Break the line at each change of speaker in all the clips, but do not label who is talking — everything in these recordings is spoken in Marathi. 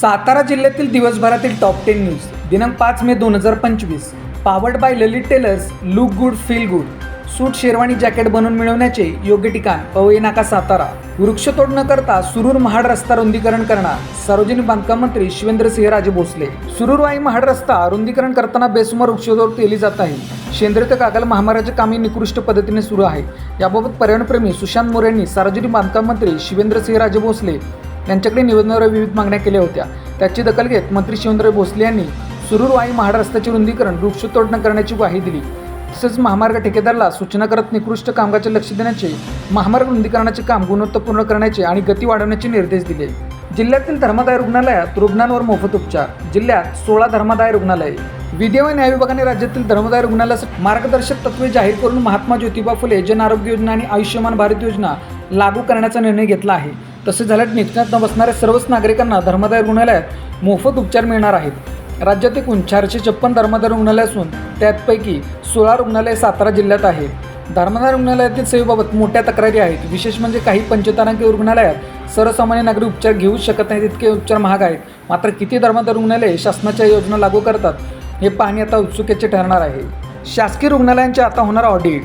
सातारा जिल्ह्यातील दिवसभरातील टॉप टेन न्यूज दिनांक पाच मे दोन हजार पंचवीस. Powered by Lalit tailors look good feel good suit sherwani jacket बनवून मिळवण्याचे योग्य ठिकाण पवई नाका सातारा. वृक्षतोड न करता सुरूर महाड रस्ता रुंदीकरण करणार सार्वजनिक बांधकाम मंत्री शिवेंद्रसिंह राजे भोसले. सुरूर वाई महाड रस्ता रुंदीकरण करताना बेसुमार वृक्षतोड केली जात आहे. शेंद्रित कागल महामार्गाचे कामे निकृष्ट पद्धतीने सुरू आहे याबाबत पर्यावरणप्रेमी सुशांत मोरे यांनी सार्वजनिक बांधकाम मंत्री शिवेंद्रसिंह राजे भोसले यांच्याकडे निवेदनावर विविध मागण्या केल्या होत्या. त्याची दखल घेत मंत्री शिवेंद्र भोसले यांनी सुरूर वाई महाड रस्त्याचे रुंदीकरण वृक्षतोड न करण्याची ग्वाही दिली. तसेच महामार्ग ठेकेदाराला सूचना करत निकृष्ट कामगारचे लक्ष देण्याचे महामार्ग रुंदीकरणाचे काम गुणवत्तापूर्ण करण्याचे आणि गती वाढवण्याचे निर्देश दिले. जिल्ह्यातील धर्मादाय रुग्णालयात रुग्णांवर मोफत उपचार. जिल्ह्यात सोळा धर्मादाय रुग्णालय. विधी व न्याय विभागाने राज्यातील धर्मदाय रुग्णालयासाठी मार्गदर्शक तत्वे जाहीर करून महात्मा ज्योतिबा फुले जन आरोग्य योजना आणि आयुष्यमान भारत योजना लागू करण्याचा निर्णय घेतला आहे. तसे झाल्यास निष्णात न बसणाऱ्या सर्वच नागरिकांना धर्मदाय रुग्णालयात मोफत उपचार मिळणार आहेत. राज्यात एकूण चारशे छप्पन धर्मदाय रुग्णालय असून त्यापैकी सोळा रुग्णालय सातारा जिल्ह्यात आहे धर्मदाय रुग्णालयातील सेवेबाबत मोठ्या तक्रारी आहेत. विशेष म्हणजे काही पंचतारांकित रुग्णालयात सर्वसामान्य नागरिक उपचार घेऊच शकत नाहीत इतके उपचार महाग आहेत. मात्र किती धर्मदाय रुग्णालय शासनाच्या योजना लागू करतात हे पाहणे आता उत्सुकेचे ठरणार आहे. शासकीय रुग्णालयांचे आता होणार ऑडिट.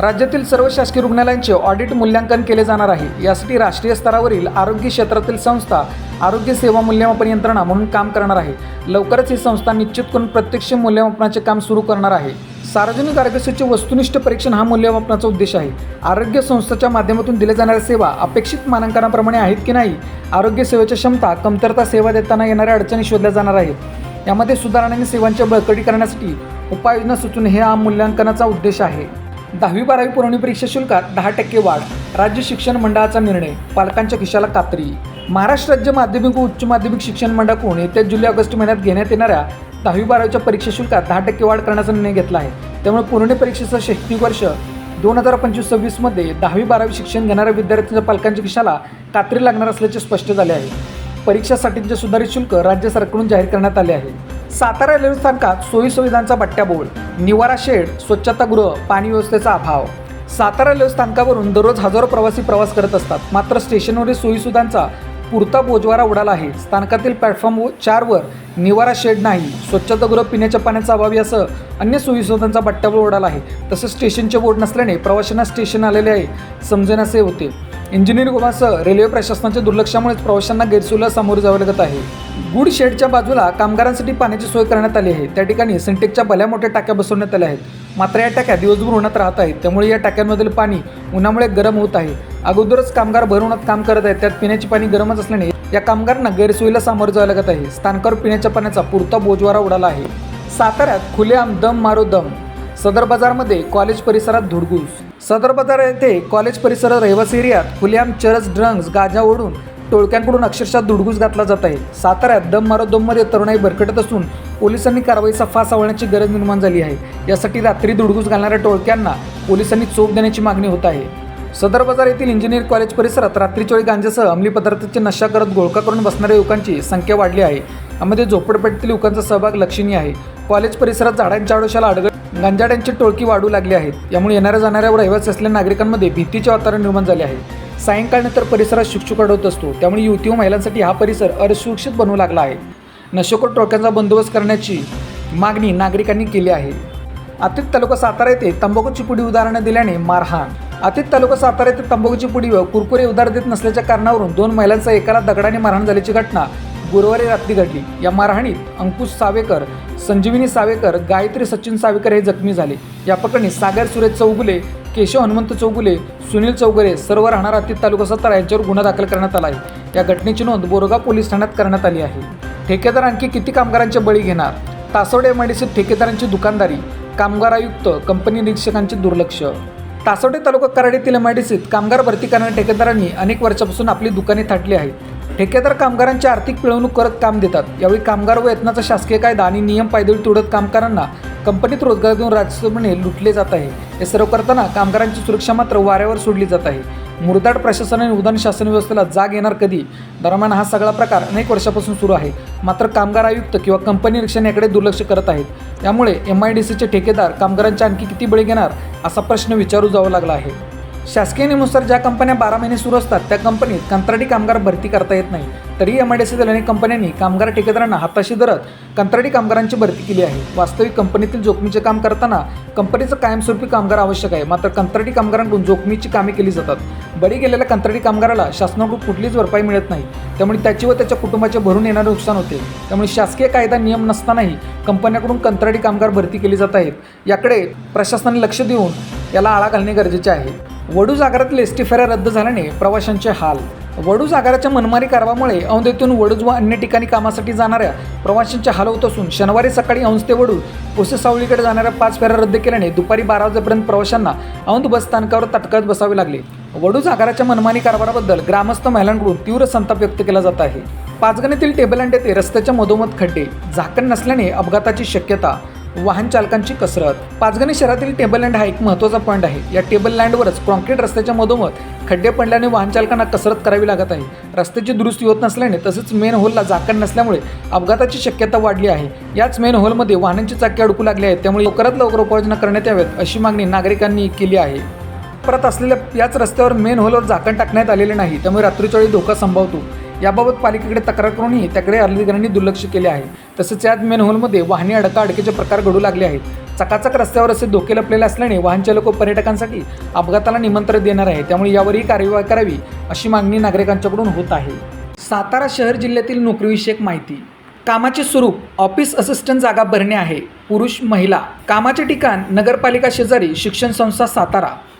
राज्यातील सर्व शासकीय रुग्णालयांचे ऑडिट मूल्यांकन केले जाणार आहे. यासाठी राष्ट्रीय स्तरावरील आरोग्य क्षेत्रातील संस्था आरोग्य सेवा मूल्यमापन यंत्रणा म्हणून काम करणार आहे. लवकरच ही संस्था निश्चित करून प्रत्यक्ष मूल्यमापनाचे काम सुरू करणार आहे. सार्वजनिक आरोग्यसेचे वस्तुनिष्ठ परीक्षण हा मूल्यमापनाचा उद्देश आहे. आरोग्य संस्थेच्या माध्यमातून दिल्या जाणाऱ्या सेवा अपेक्षित मानांकनाप्रमाणे आहेत की नाही आरोग्य सेवेच्या क्षमता कमतरता सेवा देताना येणाऱ्या अडचणी शोधल्या जाणार आहेत. यामध्ये सुधारणा आणि सेवांच्या बळकटी करण्यासाठी उपाययोजना सुचून हे हा मूल्यांकनाचा उद्देश आहे. दहावी बारावी पुरवणी परीक्षा शुल्कात दहा टक्के वाढ. राज्य शिक्षण मंडळाचा निर्णय पालकांच्या खिशाला कात्री. महाराष्ट्र राज्य माध्यमिक व उच्च माध्यमिक शिक्षण मंडळाकडून येत्या जुलै ऑगस्ट महिन्यात घेण्यात येणाऱ्या दहावी बारावीच्या परीक्षा शुल्कात दहा टक्के वाढ करण्याचा निर्णय घेतला आहे. त्यामुळे पुरवणी परीक्षेचं शैक्षणिक वर्ष दोन हजार पंचवीस सव्वीसमध्ये दहावी बारावी शिक्षण घेणाऱ्या विद्यार्थ्यांच्या पालकांच्या खिशाला कात्री लागणार असल्याचे स्पष्ट झाले आहे. परीक्षासाठीचे सुधारित शुल्क राज्य सरकारकडून जाहीर करण्यात आले आहे. सातारा रेल्वे स्थानकात सोयीसुविधांचा बट्ट्याबोळ निवारा शेड स्वच्छतागृह पाणी व्यवस्थेचा अभाव. सातारा रेल्वे स्थानकावरून दररोज हजारो प्रवासी प्रवास करत असतात. मात्र स्टेशनवरील सोयीसुविधांचा पुरता बोजवारा उडाला आहे. स्थानकातील प्लॅटफॉर्म चारवर निवारा शेड नाही स्वच्छतागृह पिण्याच्या पाण्याचा अभाव यासह अन्य सोयीसुविधांचा बट्ट्याबोळ उडाला आहे. तसेच स्टेशनचे बोर्ड नसल्याने प्रवाशांना स्टेशन आलेले आहे समजेनासे होते. इंजिनिअरिंग विभागासह रेल्वे प्रशासनाच्या दुर्लक्षामुळेच प्रवाशांना गैरसोयीला सामोरे जावे लागत आहे. गुड शेडच्या बाजूला कामगारांसाठी पाण्याची सोय करण्यात आली आहे. त्या ठिकाणी सिंटेकच्या भल्या मोठ्या टाक्या बसवण्यात आल्या आहेत. मात्र या टाक्या दिवसभर उन्हात राहत आहेत. त्यामुळे या टाक्यांमधील पाणी उन्हामुळे गरम होत आहे. अगोदरच कामगार भर उन्हात काम करत आहेत. त्यात पिण्याचे पाणी गरमच असल्याने या कामगारांना गैरसोयीला सामोरे जावे लागत आहे. स्थानकावर पिण्याच्या पाण्याचा पुरता बोजवारा उडाला आहे. साताऱ्यात खुलेआम दम मारो दम. सदर बाजारमध्ये कॉलेज परिसरात धुडगूस सदर बाजार येथे कॉलेज परिसरात रहिवासी एरियात खुलेआम चरस ड्रग्ज गाजा ओढून टोळक्यांकडून अक्षरशः धुडगूस घातला जात आहे. साताऱ्यात दम मारो दममध्ये तरुणाई भरकटत असून पोलिसांनी कारवाईचा फास आवळण्याची गरज निर्माण झाली आहे. यासाठी रात्री धुडगूस घालणाऱ्या टोळक्यांना पोलिसांनी चोख देण्याची मागणी होत आहे. सदर बाजार येथील इंजिनियर कॉलेज परिसरात रात्रीच्या वेळी गांजासह अंमली पदार्थाची नशा करत गोळका करून बसणाऱ्या युवकांची संख्या वाढली आहे. यामध्ये झोपडपट्टीतील युवकांचा सहभाग लक्षणीय आहे. कॉलेज परिसरात झाडांच्या आडोशाला अडगळ गंजाड्यांची टोळकी वाढू लागली आहेत यामुळे येणाऱ्या जाणाऱ्या रहिवासी असलेल्या नागरिकांमध्ये भीतीचे वातावरण निर्माण झाले आहे. सायंकाळनंतर परिसरात शुकशुकाट होत असतो. त्यामुळे युवती व महिलांसाठी हा परिसर असुरक्षित बनवू लागला आहे. नशेखोर टोळक्यांचा बंदोबस्त करण्याची मागणी नागरिकांनी केली आहे. अतित तालुका सातारा येथे तंबाखूची पुडी उदाहरणं दिल्याने मारहाण. अतित तालुका सातारा येथे तंबाखूची पुडी व कुरकुरे उधार देत नसल्याच्या कारणावरून दोन महिलांचा एकाला दगडाने मारहाण झाल्याची घटना गुरुवारी रात्री घडली. या मारहाणीत अंकुश सावेकर संजीविनी सावेकर गायत्री सचिन सावेकर हे जखमी झाले. या प्रकरणी सागर सुरेश चौगुले केशव हनुमंत चौगुले सुनील चौगरे सर्व राहणार आतित तालुका सातारा यांच्यावर गुन्हा दाखल करण्यात आला आहे. या घटनेची नोंद बोरगाव पोलीस ठाण्यात करण्यात आली आहे. ठेकेदार आणखी किती कामगारांचे बळी घेणार? तासवडे एमआयडीसीत ठेकेदारांची दुकानदारी कामगार आयुक्त कंपनी निरीक्षकांचे दुर्लक्ष तासवडे तालुका कराडीतील एमआयडीसीत कामगार भरती करणाऱ्या ठेकेदारांनी अनेक वर्षापासून आपली दुकाने थाटली आहेत. ठेकेदार कामगारांची आर्थिक पिळवणूक करत काम देतात. यावेळी कामगार व वेतनाचा शासकीय कायदा आणि नियम पायदळी तोडत कामगारांना कंपनीत रोजगार देऊन राजसपणे लुटले जात आहे. हे सर्व करताना कामगारांची सुरक्षा मात्र वाऱ्यावर सोडली जात आहे. मुरदाड प्रशासन आणि उदान शासन व्यवस्थेला जाग येणार कधी? दरम्यान हा सगळा प्रकार अनेक वर्षापासून सुरू आहे. मात्र कामगार आयुक्त किंवा कंपनी निरीक्षण याकडे दुर्लक्ष करत आहेत. त्यामुळे एम आय डी सीचे ठेकेदार कामगारांच्या आणखी किती बळी घेणार असा प्रश्न विचारू जावा लागला आहे. शासकीय नियमानुसार ज्या कंपन्या बारा महिने सुरू असतात त्या कंपनीत कंत्राटी कामगार भरती करता येत नाही. तरी एम आय डी सी अनेक कंपन्यांनी कामगार ठेकेदारांना हाताशी धरत कंत्राटी कामगारांची भरती केली आहे. वास्तविक कंपनीतील जोखमीचे काम करताना कंपनीचं कायमस्वरूपी कामगार आवश्यक आहे. मात्र कंत्राटी कामगारांकडून जोखमीची कामे केली जातात. बळी गेलेल्या कंत्राटी कामगाराला शासनाकडून कुठलीच भरपाई मिळत नाही. त्यामुळे त्याची व त्याच्या कुटुंबाचे भरून येणारे नुकसान होते. त्यामुळे शासकीय कायदा नियम नसतानाही कंपन्याकडून कंत्राटी कामगार भरती केली जात आहेत. याकडे प्रशासनाने लक्ष देऊन याला आळा घालणे गरजेचे आहे. वडू जागरातील एस टी फेऱ्या रद्द झाल्याने प्रवाशांचे हाल वडू जागराच्या मनमारी कारवामुळे औंधेतून वडूज व अन्य ठिकाणी कामासाठी जाणाऱ्या प्रवाशांच्या हाल होत असून शनिवारी सकाळी औंध ते वडू कोसे जाणाऱ्या पाच फेऱ्या रद्द केल्याने दुपारी बारा वाजेपर्यंत प्रवाशांना औंध बस स्थानकावर बसावे लागले. वडू जागराच्या मनमानी कारभाराबद्दल ग्रामस्थ महिलांकडून तीव्र संताप व्यक्त केला जात आहे. पाचगणीतील टेबल अँड येथे रस्त्याच्या मधोमध खड्डे झाकण नसल्याने अपघाताची शक्यता वाहन चालकांची कसरत. पाचगणी शहरातील टेबल लँड हा एक महत्त्वाचा पॉईंट आहे. या टेबल लँडवरच कॉन्क्रीट रस्त्याच्या मधोमध खड्डे पडल्याने वाहन चालकांना कसरत करावी लागत आहे. रस्त्याची दुरुस्ती होत नसल्याने तसेच मेन होलला झाकण नसल्यामुळे अपघाताची शक्यता वाढली आहे. याच मेन होलमध्ये वाहनांची चाक्या अडकू लागली आहेत त्यामुळे लवकरात लवकर उपाययोजना करण्यात याव्यात अशी मागणी नागरिकांनी केली आहे. परत असलेल्या याच रस्त्यावर मेन होलवर झाकण टाकण्यात आलेले नाही. त्यामुळे रात्रीच्या वेळी धोका संभवतो. याबाबत पालिकेकडे तक्रार करूनही त्याकडे अधिकाऱ्यांनी दुर्लक्ष केले आहे. तसेच याच मेन होलमध्ये वाहने अडका अडकेचे प्रकार घडू लागले आहेत. चकाचक रस्त्यावर असे धोके लपलेले असल्याने वाहन चालक व पर्यटकांसाठी अपघाताला निमंत्रण देणार आहे. त्यामुळे यावरही कार्यवाही करावी अशी मागणी नागरिकांच्याकडून होत आहे. सातारा शहर जिल्ह्यातील नोकरीविषयक माहिती. कामाचे स्वरूप ऑफिस असिस्टंट जागा भरणे आहे. पुरुष महिला. कामाचे ठिकाण नगरपालिका शेजारी शिक्षण संस्था सातारा.